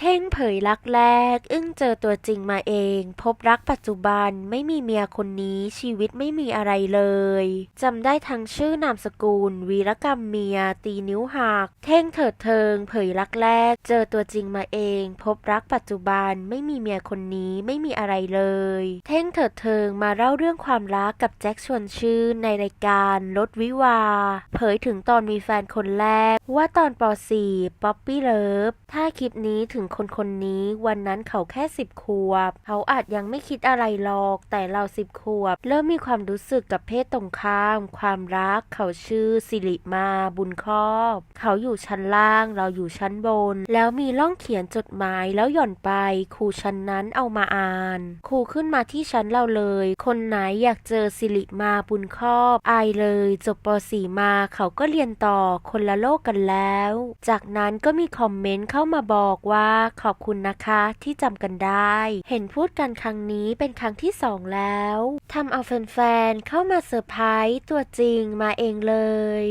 เท่งเผยรักแรก อึ้งเจอตัวจริงมาเอง พบรักปัจจุบันไม่มีเมียคนนี้ชีวิตไม่มีอะไรเลยจำได้ทั้งชื่อนามสกุล วีรกรรมเมีย ตีนิ้วหัก เท่งเถิดเทิง เผยรักแรก เจอตัวจริงมาเอง พบรักปัจจุบันไม่มีเมียคนนี้ไม่มีอะไรเลย เท่งเถิดเทิงมาเล่าเรื่องความรักกับแจ็คชวนชื่นในรายการรถวิวา เผยถึงตอนมีแฟนคนแรก ว่าตอนป .4 ป๊อปปี้เลิฟถ้าคลิปนี้ถึงคนคนนี้ วันนั้นเขาแค่สิบขวบ เขาอาจยังไม่คิดอะไรหรอก แต่เราสิบขวบ เริ่มมีความรู้สึกกับเพศตรงข้าม ความรัก เขาชื่อสิริมาบุญครอบ เขาอยู่ชั้นล่าง เราอยู่ชั้นบน แล้วมีร่องเขียนจดหมายแล้วหย่อนไป ครูชั้นนั้นเอามาอ่าน ครูขึ้นมาที่ชั้นเราเลย คนไหนอยากเจอสิริมาบุญครอบ อายเลย จบป .4 มาเขาก็เรียนต่อคนละโลกกันแล้ว จากนั้นก็มีคอมเมนต์เข้ามาบอกว่าขอบคุณนะคะที่จำกันได้ เห็นพูดกันครั้งนี้เป็นครั้งที่สองแล้วทำเอาแฟนๆเข้ามาเซอร์ไพรส์ตัวจริงมาเองเลย